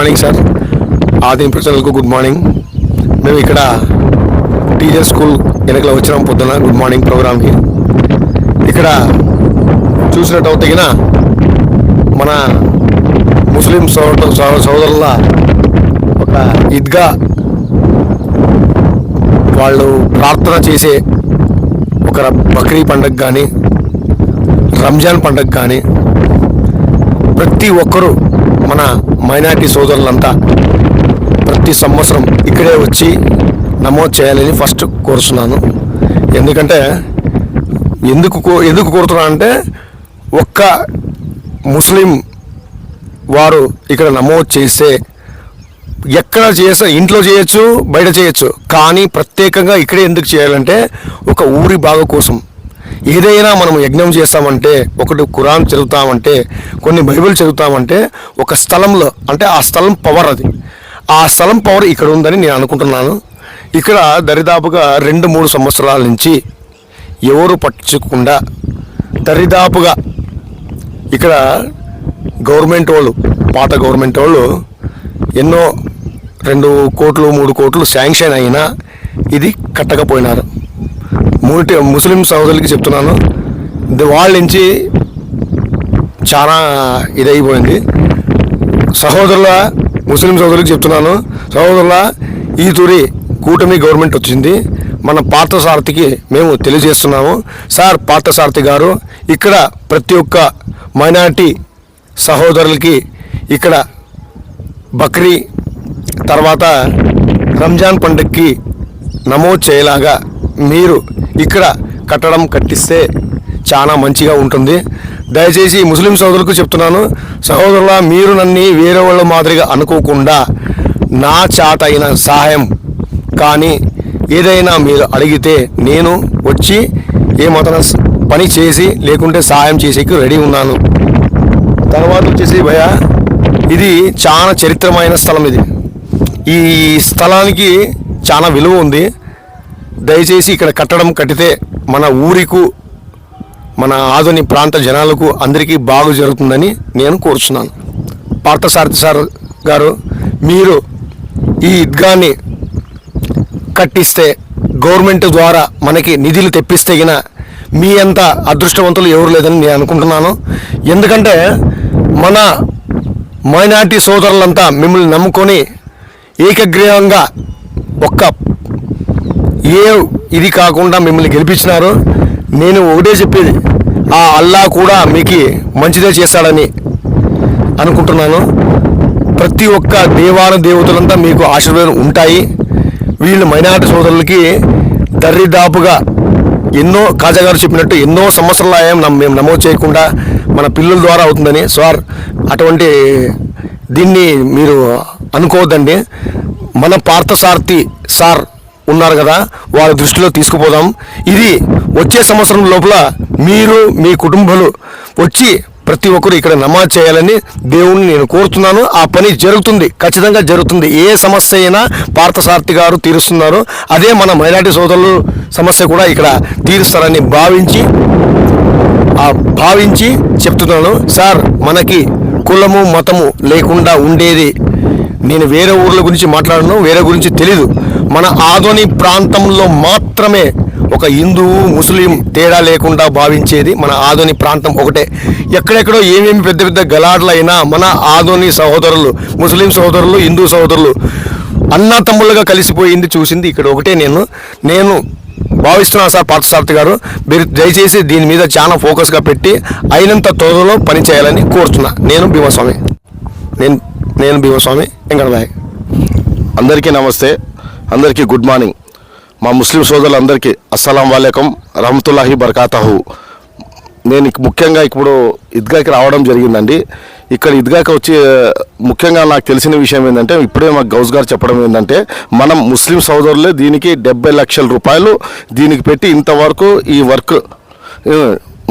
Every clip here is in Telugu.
Morning sir. ఆదిం ప్రజలకు గుడ్ మార్నింగ్. మేము ఇక్కడ టీచర్ స్కూల్ వెనకలో వచ్చినాం పొద్దున గుడ్ మార్నింగ్ ప్రోగ్రామ్కి. ఇక్కడ చూసినట్టు తగిన మన ముస్లిం సోదరు సోదరుల ఒక ఈద్గా వాళ్ళు ప్రార్థన చేసే ఒక బక్రీ పండగ కానీ రంజాన్ పండగ కానీ ప్రతి ఒక్కరూ మన మైనార్టీ సోదరులంతా ప్రతి సంవత్సరం ఇక్కడే వచ్చి నమోదు చేయాలని ఫస్ట్ కోరుతున్నాను ఎందుకంటే ఎందుకు కో- ఎందుకు కోరుతున్నా అంటే ఒక్క ముస్లిం వారు ఇక్కడ నమోదు చేస్తే ఎక్కడ చేసా ఇంట్లో చేయొచ్చు బయట చేయొచ్చు. కానీ ప్రత్యేకంగా ఇక్కడే ఎందుకు చేయాలంటే ఒక ఊరి బాగు కోసం. ఏదైనా మనం యజ్ఞం చేస్తామంటే ఒకటి ఖురాన్ చదువుతామంటే కొన్ని బైబిల్ చదువుతామంటే ఒక స్థలంలో అంటే ఆ స్థలం పవర్ అది. ఆ స్థలం పవర్ ఇక్కడ ఉందని నేను అనుకుంటున్నాను. ఇక్కడ దరిదాపుగా రెండు మూడు సంవత్సరాల నుంచి ఎవరు పట్టించకుండా దరిదాపుగా ఇక్కడ గవర్నమెంట్ వాళ్ళు పాత గవర్నమెంట్ వాళ్ళు ఎన్నో రెండు కోట్లు మూడు కోట్లు శాంక్షన్ అయినా ఇది కట్టకపోయినారు. మూటి ముస్లిం సహోదరులకి చెప్తున్నాను. వాళ్ళ నుంచి చాలా ఇదైపోయింది. సహోదరుల ముస్లిం సహోదరులకు చెప్తున్నాను. సహోదరుల ఈ తూరి కూటమి గవర్నమెంట్ వచ్చింది. మన పార్థసారథికి మేము తెలియజేస్తున్నాము. సార్ పార్థసారథి గారు ఇక్కడ ప్రతి ఒక్క మైనార్టీ సహోదరులకి ఇక్కడ బక్రీ తర్వాత రంజాన్ పండుగకి నమోదు చేయలాగా మీరు ఇక్కడ కట్టడం కట్టిస్తే చాలా మంచిగా ఉంటుంది. దయచేసి ముస్లిం సోదరులకు చెప్తున్నాను సహోదరుల మీరు నన్ను వేరే వాళ్ళ మాదిరిగా అనుకోకుండా నా చాట అయిన సహాయం కానీ ఏదైనా మీరు అడిగితే నేను వచ్చి ఏమతన పని చేసి లేకుంటే సహాయం చేసేకి రెడీ ఉన్నాను. తర్వాత వచ్చేసి భయ ఇది చాలా చరిత్రమైన స్థలం ఇది. ఈ స్థలానికి చాలా విలువ ఉంది. దయచేసి ఇక్కడ కట్టడం కట్టితే మన ఊరికు మన ఆధుని ప్రాంత జనాలకు అందరికీ బాగు జరుగుతుందని నేను కోరుచున్నాను. పార్థసారథి సార్ గారు మీరు ఈ ఈద్గాన్ని కట్టిస్తే గవర్నమెంట్ ద్వారా మనకి నిధులు తెప్పిస్తే గిన మీ అంత అదృష్టవంతులు ఎవరు లేదని నేను అనుకుంటున్నాను. ఎందుకంటే మన మైనార్టీ సోదరులంతా మిమ్మల్ని నమ్ముకొని ఏకగ్రీవంగా ఒక్క ఏ ఇది కాకుండా మిమ్మల్ని గెలిపించినారు నేను ఒకటే చెప్పేది. ఆ అల్లా కూడా మీకు మంచిదే చేస్తాడని అనుకుంటున్నాను. ప్రతి ఒక్క దేవాన దేవతలంతా మీకు ఆశీర్వాదం ఉంటాయి. వీళ్ళు మైనార్టీ సోదరులకి దరిదాపుగా ఎన్నో కాజాగారు చెప్పినట్టు ఎన్నో సంవత్సరాల అయ్యాం మేము నమోదు చేయకుండా మన పిల్లల ద్వారా అవుతుందని సార్ అటువంటి దీన్ని మీరు అనుకోవద్దండి. మన పార్థసార్థి సార్ ఉన్నారు కదా వారి దృష్టిలో తీసుకుపోదాం. ఇది వచ్చే సంవత్సరం లోపల మీరు మీ కుటుంబాలు వచ్చి ప్రతి ఒక్కరు ఇక్కడ నమాజ్ చేయాలని దేవుణ్ణి నేను కోరుతున్నాను. ఆ పని జరుగుతుంది ఖచ్చితంగా జరుగుతుంది. ఏ సమస్య అయినా పార్థసారథి గారు తీరుస్తున్నారు. అదే మన మైనార్టీ సోదరులు సమస్య కూడా ఇక్కడ తీరుస్తారని భావించి ఆ భావించి చెప్తున్నాను. సార్ మనకి కులము మతము లేకుండా ఉండేది. నేను వేరే ఊర్ల గురించి మాట్లాడను వేరే గురించి తెలీదు. మన ఆధుని ప్రాంతంలో మాత్రమే ఒక హిందువు ముస్లిం తేడా లేకుండా భావించేది మన ఆధుని ప్రాంతం ఒకటే. ఎక్కడెక్కడో ఏమేమి పెద్ద పెద్ద గలాడ్లైనా మన ఆధుని సహోదరులు ముస్లిం సహోదరులు హిందూ సహోదరులు అన్నా తమ్ముళ్ళగా కలిసిపోయింది చూసింది. ఇక్కడ ఒకటే నేను. నేను భావిస్తున్నాను సార్ పార్థసారథి గారు. మీరు దయచేసి దీని మీద చాలా ఫోకస్గా పెట్టి అయినంత త్వరలో పని చేయాలని కోరుతున్నా. నేను భీమస్వామి. నేను నేను భీమస్వామి వెంకటబాయ్. అందరికీ నమస్తే. అందరికీ గుడ్ మార్నింగ్. మా ముస్లిం సోదరులందరికీ అస్సలం వాలేకం రహమతుల్లాహి బర్కాతహు. నేను ముఖ్యంగా ఇప్పుడు ఇద్గాకి రావడం జరిగిందండి. ఇక్కడ ఈద్గాకి వచ్చి ముఖ్యంగా నాకు తెలిసిన విషయం ఏంటంటే ఇప్పుడే మా గౌస్ గారు చెప్పడం ఏంటంటే మనం ముస్లిం సోదరులే దీనికి డెబ్బై లక్షల రూపాయలు దీనికి పెట్టి ఇంతవరకు ఈ వర్క్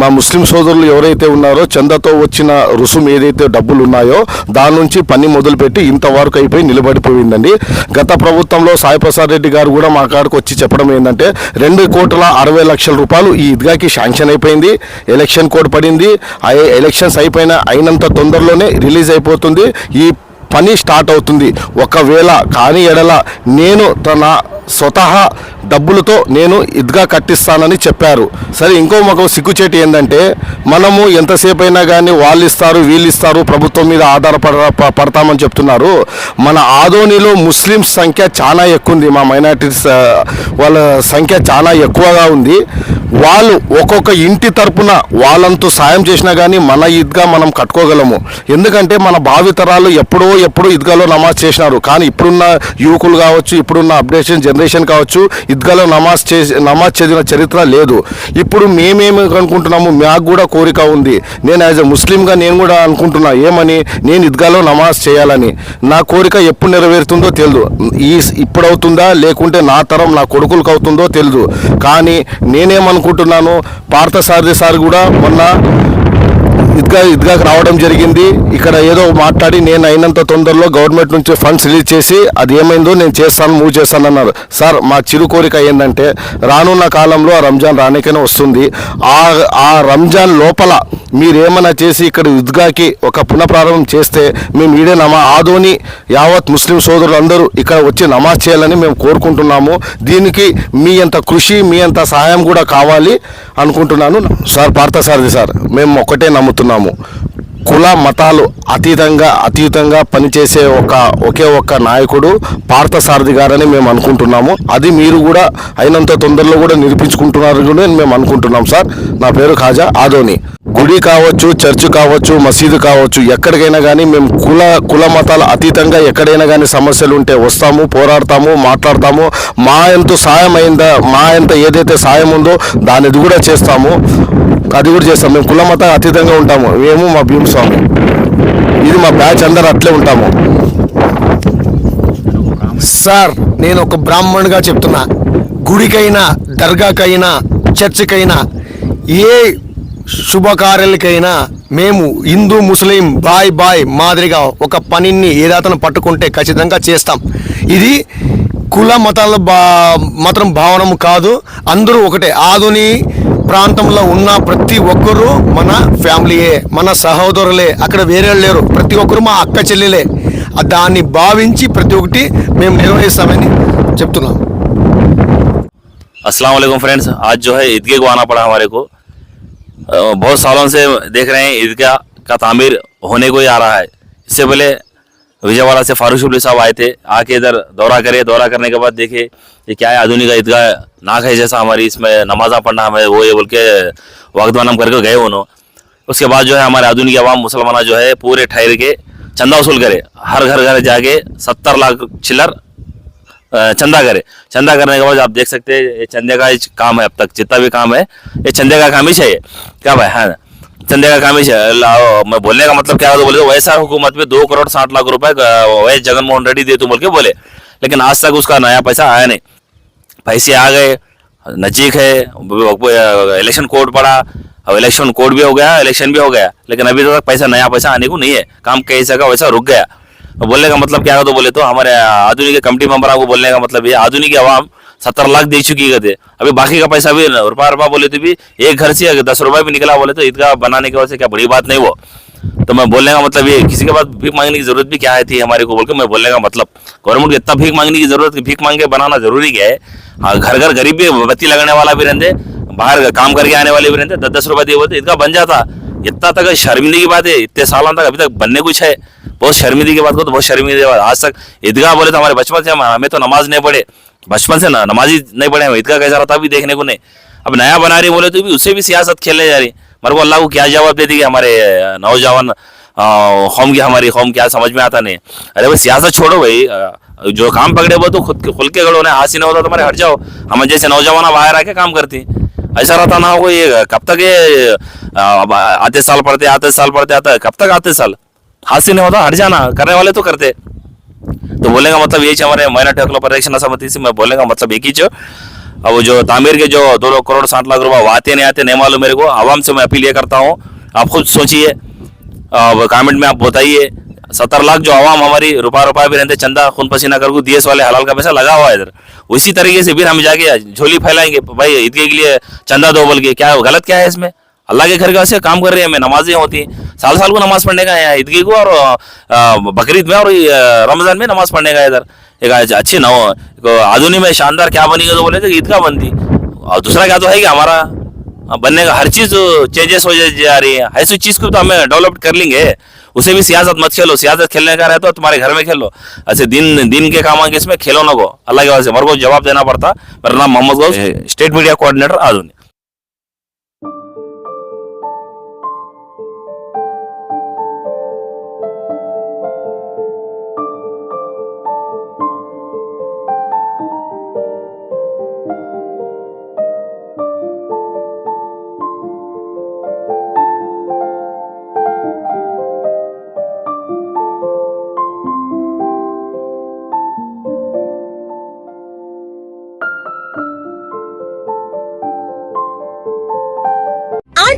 మా ముస్లిం సోదరులు ఎవరైతే ఉన్నారో చందాతో వచ్చిన రుసుము ఏదైతే డబ్బులు ఉన్నాయో దాని నుంచి పని మొదలుపెట్టి ఇంతవరకు అయిపోయి నిలబడిపోయిందండి. గత ప్రభుత్వంలో సాయిప్రసాద్ రెడ్డి గారు కూడా మా కాడికి వచ్చి చెప్పడం ఏంటంటే రెండు కోట్ల అరవై లక్షల రూపాయలు ఈ ఈద్గాకి శాంక్షన్ అయిపోయింది. ఎలక్షన్ కోడ్ పడింది. ఆ ఎలక్షన్స్ అయిపోయిన అయినంత తొందరలోనే రిలీజ్ అయిపోతుంది. ఈ పని స్టార్ట్ అవుతుంది. ఒకవేళ కాని ఎడల నేను తన స్వతహా డబ్బులతో నేను ఇదిగా కట్టిస్తానని చెప్పారు. సరే ఇంకో మాకు సిగ్గుచేటి ఏంటంటే మనము ఎంతసేపు అయినా కానీ వాళ్ళు ఇస్తారు వీళ్ళు ఇస్తారు ప్రభుత్వం మీద ఆధారపడ ప- పడతామని చెప్తున్నారు. మన ఆదోనిలో ముస్లిం సంఖ్య చాలా ఎక్కువ ఉంది మా మైనార్టీస్ వాళ్ళ సంఖ్య చాలా ఎక్కువగా ఉంది. వాళ్ళు ఒక్కొక్క ఇంటి తరపున వాళ్ళంతా సాయం చేసినా కానీ మన ఈద్గా మనం కట్టుకోగలము. ఎందుకంటే మన భావితరాలు ఎప్పుడో ఎప్పుడు ఇద్గాలో నమాజ్ చేసినారు. కానీ ఇప్పుడున్న యువకులు కావచ్చు ఇప్పుడున్న అప్డేషన్ జనరేషన్ కావచ్చు ఈద్గాలో నమాజ్ చేసి నమాజ్ చదివిన చరిత్ర లేదు. ఇప్పుడు మేమేమి అనుకుంటున్నాము మాకు కూడా కోరిక ఉంది. నేను యాజ్ ఎ ముస్లింగా నేను కూడా అనుకుంటున్నా ఏమని? నేను ఇద్గాలో నమాజ్ చేయాలని. నా కోరిక ఎప్పుడు నెరవేరుతుందో తెలియదు ఈ ఇప్పుడు అవుతుందా లేకుంటే నా తరం నా కొడుకులకు అవుతుందో తెలియదు కానీ నేనేమనుకుంటున్నాను పార్థసారథి సార్ కూడా మొన్న ఇదిగా ఇదిగాకి రావడం జరిగింది. ఇక్కడ ఏదో మాట్లాడి నేను అయినంత తొందరలో గవర్నమెంట్ నుంచి ఫండ్స్ రిలీజ్ చేసి అది ఏమైందో నేను చేస్తాను మూవ్ చేస్తాను అన్నారు. సార్ మా చిరు కోరిక ఏంటంటే రానున్న కాలంలో ఆ రంజాన్ రానికనే వస్తుంది. ఆ ఆ రంజాన్ లోపల మీరేమన్నా చేసి ఇక్కడ ఇద్గాకి ఒక పునఃప్రారంభం చేస్తే మేము ఈడే నమా ఆదోని యావత్ ముస్లిం సోదరులందరూ ఇక్కడ వచ్చి నమాజ్ చేయాలని మేము కోరుకుంటున్నాము. దీనికి మీ అంత కృషి మీ అంత సహాయం కూడా కావాలి అనుకుంటున్నాను. సార్ పార్థసారథి సార్ మేము ఒక్కటే నమ్ముతున్నాము కుల మతాలు అతీతంగా అతీతంగా పనిచేసే ఒక ఒకే ఒక్క నాయకుడు పార్థసారథి గారని మేము అనుకుంటున్నాము. అది మీరు కూడా అయినంత తొందరలో కూడా నిరూపించుకుంటున్నారు కూడా మేము అనుకుంటున్నాం సార్. నా పేరు ఖాజా ఆదోని. గుడి కావచ్చు చర్చ్ కావచ్చు మసీదు కావచ్చు ఎక్కడికైనా కానీ మేము కుల కుల మతాల అతీతంగా ఎక్కడైనా కానీ సమస్యలు ఉంటే వస్తాము పోరాడతాము మాట్లాడతాము. మా ఎంత సాయం అయిందా మా ఎంత ఏదైతే సాయం ఉందో దానిది కూడా చేస్తాము. అది కూడా చేస్తాం. మేము కుల మత అతీతంగా ఉంటాము. మేము మా భీమస్వామి. ఇది మా బ్యాచ్ అందరు అట్లే ఉంటాము. సార్ నేను ఒక బ్రాహ్మణుగా చెప్తున్నా. గుడికైనా దర్గాకైనా చర్చికైనా ఏ శుభకార్యాలకైనా మేము హిందూ ముస్లిం బాయ్ బాయ్ మాదిరిగా ఒక పనిని ఏదాతను పట్టుకుంటే ఖచ్చితంగా చేస్తాం. ఇది కుల మతాల బా మాత్రం భావనము కాదు అందరూ ఒకటే ఆధుని ప్రాంతంలో ఉన్న ప్రతి ఒక్కరూ మన ఫ్యామిలీయే మన సహోదరులే అక్కడ వేరే వాళ్ళు లేరు ప్రతి ఒక్కరు మా అక్క చెల్లెలే ఆ దాన్ని భావించి ప్రతి ఒక్కటి మేము నిర్వహిస్తామని చెప్తున్నాం अस्सलाम वालेकुम फ्रेंड्स आज जो है ईदगाह को आना पड़ा हमारे को अ, बहुत सालों से देख रहे हैं ईदगाह का तामीर होने को ही आ रहा है इससे पहले विजयवाड़ा से फारूक शुबली साहब आए थे, आके इधर दौरा करे। दौरा करने के बाद देखे ये क्या है, आधुनिक ईदगाह नाक है जैसा हमारी इसमें नमाजा पढ़ना हमें, वो ये बोल के हम करके गए उन्होंने उसके बाद जो है हमारे आधुनिक अवाम मुसलमान जो है पूरे ठहर के चंदा वसूल करे। हर घर घर जाके सत्तर लाख चिल्लर चंदा करे। चंदा करने के बाद आप देख सकते हैं, ये चंदे का काम है अब तक, जितना भी काम है, ये चंदे का काम ही चाहिए। क्या भाई हाँ। चंदे का काम ही मैं बोलने का मतलब क्या तो बोले तो वैसा हुकूमत में दो करोड़ साठ लाख रुपए वैस जगन मोहन रेड्डी दे तू बोल के बोले। लेकिन आज तक उसका नया पैसा आया नहीं। पैसे आ गए, नजीक है इलेक्शन कोड पड़ा, अब इलेक्शन कोड भी हो गया इलेक्शन भी हो गया, लेकिन अभी तक पैसा, नया पैसा आने को नहीं है, काम कैसा का वैसा रुक गया। तो बोलने का मतलब क्या है तो बोले तो हमारे आधुनिक कमेटी मेंबर को बोलने का मतलब ये, आधुनिक आवाम सत्तर लाख दे चुकी है थे अभी बाकी का पैसा भी रुपया रुपया बोले तो भी एक घर से अगर दस रुपया भी निकला बोले तो ईदगाह बनाने की वजह से क्या बड़ी बात नहीं वो। तो मैं बोलने का मतलब ये, किसी के पास भीख मांगने की ज़रूरत भी क्या है थी हमारे को बोल के मैं बोलने का मतलब। गवर्नमेंट को इतना भीख मांगने की ज़रूरत, भीख मांग के बनाना ज़रूरी क्या है? हाँ घर घर गरीब भी बत्ती लगाने वाला भी रहते, बाहर काम करके आने वाले भी रहते दस दस रुपए दिए बोलते, ईदगाह बन जाता। इतना तक शर्मिंदगी की बात है, इतने सालों तक अभी तक बनने कुछ है। बहुत शर्मिंदगी की बात को तो बहुत शर्मिंदगी की बात आज तक ईदगाह बोले तो हमारे बचपन से हमें तो नमाज़ नहीं पढ़े। बचपन से ना, नमाजी नहीं पढ़े हम ईदगाह कैसा रहता भी देखने को नहीं। अब नया बना रही बोले तो भी उससे भी सियासत खेलने जा रही मेरे को अल्लाह को क्या जवाब दे दी हमारे नौजवान कौम की, हमारी कौम क्या समझ में आता नहीं। अरे भाई, सियासत छोड़ो भाई जो काम पकड़े वो तो खुद खुल के गड़ो ना हाथ नहीं होता तुम्हारे हट जाओ। हम जैसे नौजवान बाहर आके काम करती। ऐसा रहता ना हो ये, कब तक ये आते साल पढ़ते, आते साल पढ़ते, आते, कब तक आते साल? हाथ नहीं होता, हट जाना, करने वाले तो करते। तो बोलने का मतलब यही हमारे माइनॉरिटी हकलों पर रक्षण समिति से, मैं बोलने का मतलब एक ही जो, अब जो तामीर के जो दो दो करोड़ साठ लाख रुपए वो आते नहीं आते, नहीं मालूम मेरे को, आवाम से मैं अपील ये करता हूँ, आप खुद सोचिए कमेंट में आप बताइए, सत्तर लाख जो आवाम हमारी रुपा रुपा भी रहते, चंदा खून पसीना कर डीएस वाले हलाल का पैसा लगा हुआ है इधर। उसी तरीके से फिर हम जाके झोली फैलाएँगे, भाई ईदगे के लिए चंदा दो बोल के, क्या गलत क्या है इसमें? अल्लाह के घर का से काम कर रही है हमें नमाजें होती हैं। साल साल को नमाज़ पढ़ने का है यहाँ ईदगी को और बकरीद में और रमज़ान में नमाज़ पढ़ने का है इधर। एक अच्छी नव एक आधुनिक में शानदार क्या बनेगा तो बोले कि ईदगाह बनती और दूसरा क्या तो है कि हमारा बनने का हर चीज़ चेंजेस हो जा- रही है। ऐसी चीज़ को तो हमें डेवलप कर लेंगे। उसे भी सियासत मत खेलो सियासत खेलने का रहता है तुम्हारे घर में खेलो ऐसे दिन दिन के काम आगे इसमें खेलो ना को। अल्लाह के वजह से मेरे को जवाब देना पड़ता। मेरा नाम Mohammed Ghaus state media coordinator आधुनिक।